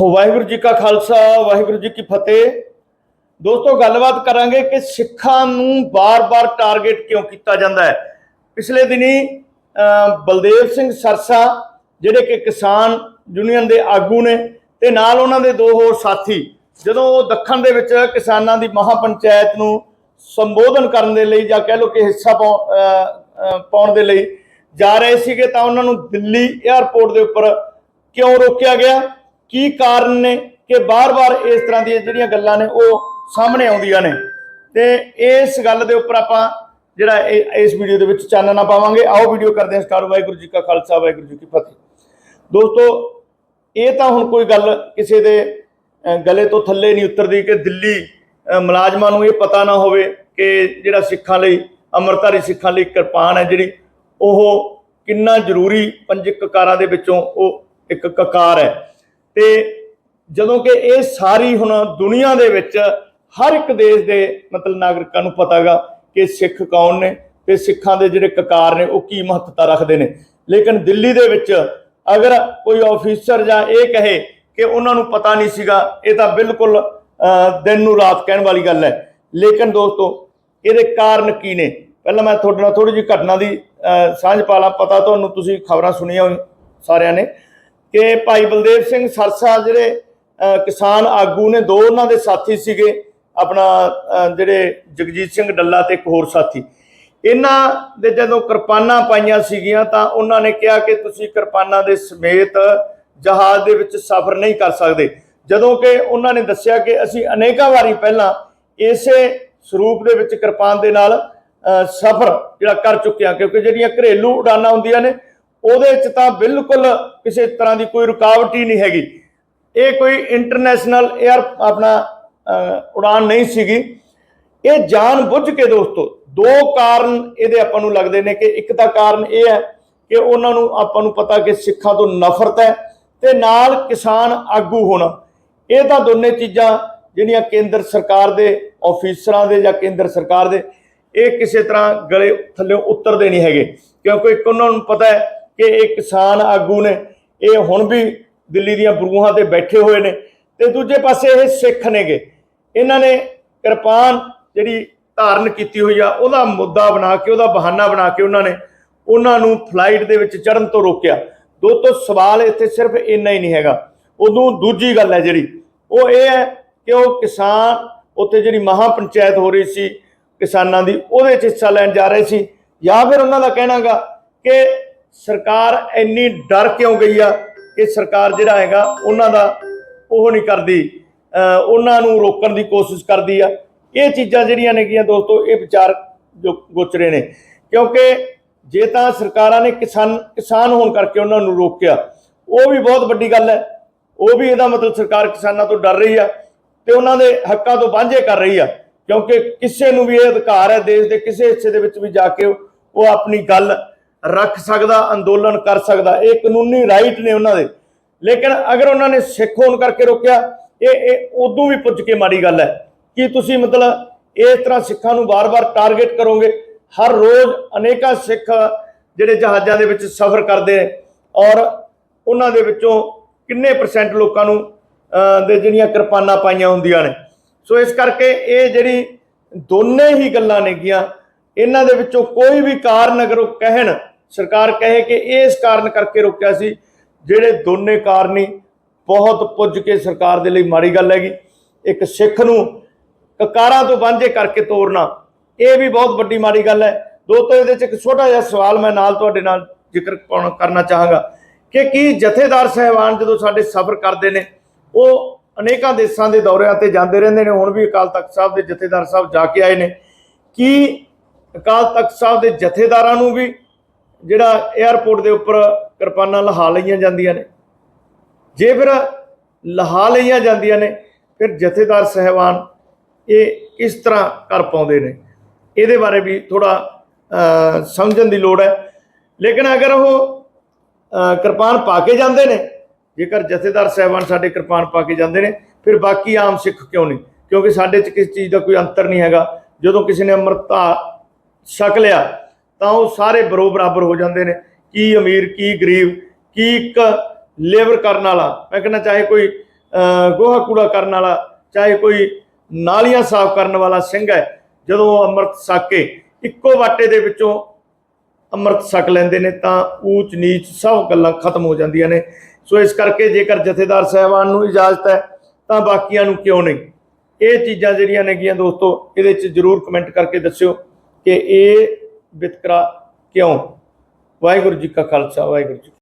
ਵਾਹਿਗੁਰੂ ਜੀ ਕਾ ਖਾਲਸਾ, ਵਾਹਿਗੁਰੂ ਜੀ ਕੀ ਫਤਿਹ। ਦੋਸਤੋ, ਗੱਲਬਾਤ ਕਰਾਂਗੇ ਕਿ ਸਿੱਖਾਂ ਨੂੰ ਬਾਰ-ਬਾਰ ਟਾਰਗੇਟ ਕਿਉਂ ਕੀਤਾ ਜਾਂਦਾ ਹੈ। ਪਿਛਲੇ ਦਿਨੀ ਬਲਦੇਵ ਸਿੰਘ ਸਰਸਾ, ਜਿਹੜੇ ਕਿ ਕਿਸਾਨ ਯੂਨੀਅਨ ਦੇ ਆਗੂ ਨੇ ਤੇ ਨਾਲ ਉਹਨਾਂ ਦੇ ਦੋ ਹੋਰ ਸਾਥੀ, ਜਦੋਂ ਉਹ ਦੱਖਣ ਦੇ ਵਿੱਚ ਕਿਸਾਨਾਂ ਦੀ ਮਹਾਪੰਚਾਇਤ ਨੂੰ ਸੰਬੋਧਨ ਕਰਨ ਦੇ ਲਈ ਜਾਂ ਕਹਿ ਲਓ ਕਿ ਹਿੱਸਾ ਪਾਉਣ ਦੇ ਲਈ ਜਾ ਰਹੇ ਸੀਗੇ, ਤਾਂ ਉਹਨਾਂ ਨੂੰ ਦਿੱਲੀ 에ਅਰਪੋਰਟ ਦੇ ਉੱਪਰ ਕਿਉਂ ਰੋਕਿਆ ਗਿਆ? ਕੀ ਕਾਰਨ ਨੇ ਕਿ ਬਾਰ-ਬਾਰ ਇਸ ਤਰ੍ਹਾਂ ਦੀਆਂ ਜਿਹੜੀਆਂ ਗੱਲਾਂ ਨੇ ਉਹ ਸਾਹਮਣੇ ਆਉਂਦੀਆਂ ਨੇ? ਤੇ ਇਸ ਗੱਲ ਦੇ ਉੱਪਰ ਆਪਾਂ ਜਿਹੜਾ ਇਹ- ਇਸ ਵੀਡੀਓ ਦੇ ਵਿੱਚ ਚਾਨਣਾ ਪਾਵਾਂਗੇ। ਆਓ ਵੀਡੀਓ ਕਰਦੇ ਹਾਂ ਸਟਾਰਟ। ਵਾਹਿਗੁਰੂ ਜੀ ਕਾ ਖਾਲਸਾ, ਵਾਹਿਗੁਰੂ ਜੀ ਕੀ ਫਤਿਹ। ਦੋਸਤੋ, ਇਹ ਤਾਂ ਹੁਣ ਕੋਈ ਗੱਲ ਕਿਸੇ ਦੇ ਗਲੇ ਤੋਂ ਥੱਲੇ ਨਹੀਂ ਉਤਰਦੀ ਕਿ ਦਿੱਲੀ ਮੁਲਾਜ਼ਮਾਂ ਨੂੰ ਇਹ ਪਤਾ ਨਾ ਹੋਵੇ ਕਿ ਜਿਹੜਾ ਸਿੱਖਾਂ ਲਈ, ਅੰਮ੍ਰਿਤਧਾਰੀ ਸਿੱਖਾਂ ਲਈ ਕਿਰਪਾਨ ਹੈ ਜਿਹੜੀ, ਉਹ ਕਿੰਨਾ ਜ਼ਰੂਰੀ ਪੰਜ ਕਕਾਰਾਂ ਦੇ ਵਿੱਚੋਂ ਉਹ ਇੱਕ ਕਕਾਰ ਹੈ। ਤੇ ਜਦੋਂ ਕਿ ਇਹ ਸਾਰੀ ਹੁਣ ਦੁਨੀਆ ਦੇ ਵਿੱਚ ਹਰ ਇੱਕ ਦੇਸ਼ ਦੇ ਮਤਲਬ ਨਾਗਰਿਕਾਂ ਨੂੰ ਪਤਾਗਾ ਕਿ ਸਿੱਖ ਕੌਣ ਨੇ ਤੇ ਸਿੱਖਾਂ ਦੇ ਜਿਹੜੇ ਕਕਾਰ ਨੇ ਉਹ ਕੀ ਮਹੱਤਤਾ ਰੱਖਦੇ ਨੇ। ਲੇਕਿਨ ਦਿੱਲੀ ਦੇ ਵਿੱਚ ਅਗਰ ਕੋਈ ਆਫੀਸਰ ਜਾਂ ਇਹ ਕਹੇ ਕਿ ਉਹਨਾਂ ਨੂੰ ਪਤਾ ਨਹੀਂ ਸੀਗਾ, ਇਹ ਤਾਂ ਬਿਲਕੁਲ ਦਿਨ ਨੂੰ ਰਾਤ ਕਹਿਣ ਵਾਲੀ ਗੱਲ ਹੈ। ਲੇਕਿਨ ਦੋਸਤੋ, ਇਹਦੇ ਕਾਰਨ ਕੀ ਨੇ? ਪਹਿਲਾਂ ਮੈਂ ਤੁਹਾਡੇ ਨਾਲ ਥੋੜੀ ਜਿਹੀ ਘਟਨਾ ਦੀ ਸਾਂਝ ਪਾ ਲਾਂ, ਪਤਾ ਤੁਹਾਨੂੰ ਤੁਸੀਂ ਖਬਰਾਂ ਸੁਣੀਆਂ ਹੋਈ ਸਾਰਿਆਂ ਨੇ। ਕਿ ਭਾਈ ਬਲਦੇਵ ਸਿੰਘ ਸਰਸਾ ਜਿਹੜੇ ਕਿਸਾਨ ਆਗੂ ਨੇ, ਦੋ ਉਹਨਾਂ ਦੇ ਸਾਥੀ ਸੀਗੇ, ਆਪਣਾ ਜਿਹੜੇ ਜਗਜੀਤ ਸਿੰਘ ਡੱਲਾ ਤੇ ਇੱਕ ਹੋਰ ਸਾਥੀ। ਇਹਨਾਂ ਦੇ ਜਦੋਂ ਕਿਰਪਾਨਾਂ ਪਾਈਆਂ ਸੀਗੀਆਂ ਤਾਂ ਉਹਨਾਂ ਨੇ ਕਿਹਾ ਕਿ ਤੁਸੀਂ ਕਿਰਪਾਨਾਂ ਦੇ ਸਮੇਤ ਜਹਾਜ਼ ਦੇ ਵਿੱਚ ਸਫ਼ਰ ਨਹੀਂ ਕਰ ਸਕਦੇ। ਜਦੋਂ ਕਿ ਉਹਨਾਂ ਨੇ ਦੱਸਿਆ ਕਿ ਅਸੀਂ ਅਨੇਕਾਂ ਵਾਰੀ ਪਹਿਲਾਂ ਇਸੇ ਸਰੂਪ ਦੇ ਵਿੱਚ ਕਿਰਪਾਨ ਦੇ ਨਾਲ ਸਫ਼ਰ ਜਿਹੜਾ ਕਰ ਚੁੱਕੇ ਹਾਂ, ਕਿਉਂਕਿ ਜਿਹੜੀਆਂ ਘਰੇਲੂ ਉਡਾਨਾਂ ਹੁੰਦੀਆਂ ਨੇ ਉਹਦੇ 'ਚ ਤਾਂ ਬਿਲਕੁਲ ਕਿਸੇ ਤਰ੍ਹਾਂ ਦੀ ਕੋਈ ਰੁਕਾਵਟ ਹੀ ਨਹੀਂ ਹੈਗੀ। ਇਹ ਕੋਈ ਇੰਟਰਨੈਸ਼ਨਲ 에ਅਰ ਆਪਣਾ ਅਹ, ਉਡਾਨ ਨਹੀਂ ਸੀਗੀ। ਇਹ ਜਾਣ ਬੁੱਝ ਕੇ ਦੋਸਤੋ ਦੋ ਕਾਰਨ ਇਹਦੇ ਆਪਾਂ ਨੂੰ ਲੱਗਦੇ ਨੇ ਕਿ ਇੱਕ ਤਾਂ ਕਾਰਨ ਇਹ ਹੈ ਕਿ ਉਹਨਾਂ ਨੂੰ ਆਪਾਂ ਨੂੰ ਪਤਾ ਕਿ ਸਿੱਖਾਂ ਤੋਂ ਨਫ਼ਰਤ ਹੈ ਤੇ ਨਾਲ ਕਿਸਾਨ ਆਗੂ ਹੋਣਾ। ਇਹ ਤਾਂ ਦੋਨੇ ਚੀਜ਼ਾਂ ਜਿਹੜੀਆਂ ਕੇਂਦਰ ਸਰਕਾਰ ਦੇ ਆਫੀਸਰਾਂ ਦੇ ਜਾਂ ਕੇਂਦਰ ਸਰਕਾਰ ਦੇ ਇਹ ਕਿਸੇ ਤਰ੍ਹਾਂ ਗਲੇ ਥੱਲੇ ਉਤਰਦੇ ਨਹੀਂ ਹੈਗੇ। ਕਿਉਂਕਿ ਇੱਕ ਉਹਨਾਂ ਨੂੰ ਪਤਾ ਹੈ ਕਿ ਇਹ ਕਿਸਾਨ ਆਗੂ ਨੇ, ਇਹ ਹੁਣ ਵੀ ਦਿੱਲੀ ਦੀਆਂ ਬਰੂਹਾਂ ਤੇ ਬੈਠੇ ਹੋਏ ਨੇ ਤੇ ਦੂਜੇ ਪਾਸੇ ਇਹ ਸਿੱਖ ਨੇਗੇ। ਇਹਨਾਂ ਨੇ ਕਿਰਪਾਨ ਜਿਹੜੀ ਧਾਰਨ ਕੀਤੀ ਹੋਈ ਆ, ਉਹਦਾ ਮੁੱਦਾ ਬਣਾ ਕੇ, ਉਹਦਾ ਬਹਾਨਾ ਬਣਾ ਕੇ ਉਹਨਾਂ ਨੇ ਉਹਨਾਂ ਨੂੰ ਫਲਾਈਟ ਦੇ ਵਿੱਚ ਚੜਨ ਤੋਂ ਰੋਕਿਆ। ਦੋ ਤੋਂ ਸਵਾਲ ਇੱਥੇ ਸਿਰਫ ਇੰਨਾ ਹੀ ਨਹੀਂ ਹੈਗਾ। ਉਦੋਂ ਦੂਜੀ ਗੱਲ ਹੈ ਜਿਹੜੀ, ਉਹ ਇਹ ਹੈ ਕਿ ਉਹ ਕਿਸਾਨ ਉੱਥੇ ਜਿਹੜੀ ਮਹਾ ਪੰਚਾਇਤ ਹੋ ਰਹੀ ਸੀ ਕਿਸਾਨਾਂ ਦੀ, ਉਹਦੇ 'ਚ ਹਿੱਸਾ ਲੈਣ ਜਾ ਰਹੇ ਸੀ। ਜਾਂ ਫਿਰ ਉਹਨਾਂ ਦਾ ਕਹਿਣਾਗਾ ਕਿ ਸਰਕਾਰ ਇੰਨੀ ਡਰ ਕਿਉਂ ਗਈ ਆ ਕਿ ਸਰਕਾਰ ਜਿਹੜਾ ਹੈਗਾ ਉਹਨਾਂ ਦਾ ਉਹ ਨਹੀਂ ਕਰਦੀ, ਅਹ ਉਹਨਾਂ ਨੂੰ ਰੋਕਣ ਦੀ ਕੋਸ਼ਿਸ਼ ਕਰਦੀ ਆ। ਇਹ ਚੀਜ਼ਾਂ ਜਿਹੜੀਆਂ ਨੇਗੀਆਂ ਦੋਸਤੋ, ਇਹ ਵਿਚਾਰ ਜੋ ਗੋਚਰੇ ਨੇ। ਕਿਉਂਕਿ ਜੇ ਤਾਂ ਸਰਕਾਰਾਂ ਨੇ ਕਿਸਾਨ ਕਿਸਾਨ ਹੋਣ ਕਰਕੇ ਉਹਨਾਂ ਨੂੰ ਰੋਕਿਆ, ਉਹ ਵੀ ਬਹੁਤ ਵੱਡੀ ਗੱਲ ਹੈ। ਉਹ ਵੀ ਇਹਦਾ ਮਤਲਬ ਸਰਕਾਰ ਕਿਸਾਨਾਂ ਤੋਂ ਡਰ ਰਹੀ ਆ ਤੇ ਉਹਨਾਂ ਦੇ ਹੱਕਾਂ ਤੋਂ ਵਾਂਝੇ ਕਰ ਰਹੀ ਆ। ਕਿਉਂਕਿ ਕਿਸੇ ਨੂੰ ਵੀ ਇਹ ਅਧਿਕਾਰ ਹੈ ਦੇਸ਼ ਦੇ ਕਿਸੇ ਹਿੱਸੇ ਦੇ ਵਿੱਚ ਵੀ ਜਾ ਕੇ ਉਹ ਆਪਣੀ ਗੱਲ ਰੱਖ ਸਕਦਾ, ਅੰਦੋਲਨ ਕਰ ਸਕਦਾ। ਇਹ ਕਾਨੂੰਨੀ ਰਾਈਟ ਨੇ ਉਹਨਾਂ ਦੇ। ਲੇਕਿਨ ਅਗਰ ਉਹਨਾਂ ਨੇ ਸਿੱਖ ਹੋਣ ਕਰਕੇ ਰੋਕਿਆ, ਇਹ ਇਹ ਉਦੋਂ ਵੀ ਪੁੱਜ ਕੇ ਮਾੜੀ ਗੱਲ ਹੈ। ਕਿ ਤੁਸੀਂ ਮਤਲਬ ਇਸ ਤਰ੍ਹਾਂ ਸਿੱਖਾਂ ਨੂੰ ਵਾਰ-ਵਾਰ ਟਾਰਗੇਟ ਕਰੋਗੇ? ਹਰ ਰੋਜ਼ ਅਨੇਕਾਂ ਸਿੱਖ ਜਿਹੜੇ ਜਹਾਜ਼ਾਂ ਦੇ ਵਿੱਚ ਸਫ਼ਰ ਕਰਦੇ ਔਰ ਉਹਨਾਂ ਦੇ ਵਿੱਚੋਂ ਕਿੰਨੇ ਪਰਸੈਂਟ ਲੋਕਾਂ ਨੂੰ ਦੇ ਜਿਹੜੀਆਂ ਕਿਰਪਾਨਾਂ ਪਾਈਆਂ ਹੁੰਦੀਆਂ ਨੇ। ਸੋ ਇਸ ਕਰਕੇ ਇਹ ਜਿਹੜੀ ਦੋਨੇ ਹੀ ਗੱਲਾਂ ਨੇਗੀਆਂ, ਇਹਨਾਂ ਦੇ ਵਿੱਚੋਂ ਕੋਈ ਵੀ ਕਾਰਨ ਅਗਰ ਉਹ ਕਹਿਣ ਸਰਕਾਰ ਕਹੇ ਕਿ ਇਸ ਕਾਰਨ ਕਰਕੇ ਰੋਕਿਆ ਸੀ, ਜਿਹੜੇ ਦੋਨੇ ਕਾਰਨੀ ਬਹੁਤ ਪੁੱਜ ਕੇ ਸਰਕਾਰ ਦੇ ਲਈ ਮਾੜੀ ਗੱਲ ਹੈਗੀ। ਇੱਕ ਸਿੱਖ ਨੂੰ ਕਕਾਰਾਂ ਤੋਂ ਵਾਂਝੇ ਕਰਕੇ ਤੋਰਨਾ, ਇਹ ਵੀ ਬਹੁਤ ਵੱਡੀ ਮਾੜੀ ਗੱਲ ਹੈ। ਦੋਸਤੋ ਇਹਦੇ ਚ ਇੱਕ ਛੋਟਾ ਜਿਹਾ ਸਵਾਲ ਮੈਂ ਨਾਲ ਤੁਹਾਡੇ ਨਾਲ ਜ਼ਿਕਰ ਪਾਉਣਾ- ਕਰਨਾ ਚਾਹਾਂਗਾ ਕਿ ਕੀ ਜਥੇਦਾਰ ਸਹਿਬਾਨ ਜਦੋਂ ਸਾਡੇ ਸਫ਼ਰ ਕਰਦੇ ਨੇ, ਉਹ ਅਨੇਕਾਂ ਦੇਸ਼ਾਂ ਦੇ ਦੌਰਿਆਂ ਤੇ ਜਾਂਦੇ ਰਹਿੰਦੇ ਨੇ, ਹੁਣ ਵੀ ਅਕਾਲ ਤਖਤ ਸਾਹਿਬ ਦੇ ਜਥੇਦਾਰ ਸਾਹਿਬ ਜਾ ਕੇ ਆਏ ਨੇ। ਕੀ ਅਕਾਲ ਤਖਤ ਸਾਹਿਬ ਦੇ ਜਥੇਦਾਰਾਂ ਨੂੰ ਵੀ ਜਿਹੜਾ 에ਅਰਪੋਰਟ ਦੇ ਉੱਪਰ ਕਿਰਪਾਨਾਂ ਲਹਾ ਲਈਆਂ ਜਾਂਦੀਆਂ ਨੇ। ਜੇ ਫਿਰ ਲਹਾ ਲਈਆਂ ਜਾਂਦੀਆਂ ਨੇ, ਫਿਰ ਜਥੇਦਾਰ ਸਹਿਬਾਨ ਇਹ ਕਿਸ ਤਰ੍ਹਾਂ ਕਰ ਪਾਉਂਦੇ ਨੇ? ਇਹਦੇ ਬਾਰੇ ਵੀ ਥੋੜਾ ਸਮਝਣ ਦੀ ਲੋੜ ਹੈ। ਲੇਕਿਨ ਅਗਰ ਉਹ ਕਿਰਪਾਨ ਪਾ ਕੇ ਜਾਂਦੇ ਨੇ, ਜੇਕਰ ਜਥੇਦਾਰ ਸਹਿਬਾਨ ਸਾਡੇ ਕਿਰਪਾਨ ਪਾ ਕੇ ਜਾਂਦੇ ਨੇ, ਫਿਰ ਬਾਕੀ ਆਮ ਸਿੱਖ ਕਿਉਂ ਨਹੀਂ? ਕਿਉਂਕਿ ਸਾਡੇ 'ਚ ਕਿਸ ਚੀਜ਼ ਦਾ ਕੋਈ ਅੰਤਰ ਨਹੀਂ ਹੈਗਾ। ਜਦੋਂ ਕਿਸੇ ਨੇ ਅੰਮ੍ਰਿਤਾ ਛਕ ਲਿਆ ਤਾਂ ਉਹ ਸਾਰੇ ਬਰੋ ਬਰਾਬਰ ਹੋ ਜਾਂਦੇ ਨੇ। ਕੀ ਅਮੀਰ, ਕੀ ਗਰੀਬ, ਕੀ ਇੱਕ ਲੇਬਰ ਕਰਨ ਵਾਲਾ, ਮੈਂ ਕਹਿੰਦਾ ਚਾਹੇ ਕੋਈ ਗੋਹਾ ਕੂੜਾ ਕਰਨ ਵਾਲਾ, ਚਾਹੇ ਕੋਈ ਨਾਲੀਆਂ ਸਾਫ਼ ਕਰਨ ਵਾਲਾ ਸਿੰਘ ਹੈ, ਜਦੋਂ ਉਹ ਅੰਮ੍ਰਿਤ ਛਕ ਇੱਕੋ ਵਾਟੇ ਦੇ ਵਿੱਚੋਂ ਅੰਮ੍ਰਿਤ ਛਕ ਲੈਂਦੇ ਨੇ, ਤਾਂ ਊਚ ਨੀਚ ਸਭ ਗੱਲਾਂ ਖਤਮ ਹੋ ਜਾਂਦੀਆਂ ਨੇ। ਸੋ ਇਸ ਕਰਕੇ ਜੇਕਰ ਜਥੇਦਾਰ ਸਾਹਿਬਾਨ ਨੂੰ ਇਜਾਜ਼ਤ ਹੈ, ਤਾਂ ਬਾਕੀਆਂ ਨੂੰ ਕਿਉਂ ਨਹੀਂ? ਇਹ ਚੀਜ਼ਾਂ ਜਿਹੜੀਆਂ ਨੇਗੀਆਂ ਦੋਸਤੋ, ਇਹਦੇ 'ਚ ਜਰੂਰ ਕਮੈਂਟ ਕਰਕੇ ਦੱਸਿਓ ਕਿ ਇਹ ਵਿਤਕਰਾ ਕਿਉਂ? ਵਾਹਿਗੁਰੂ ਜੀ ਕਾ ਖਾਲਸਾ ਵਾਹਿਗੁਰੂ ਜੀ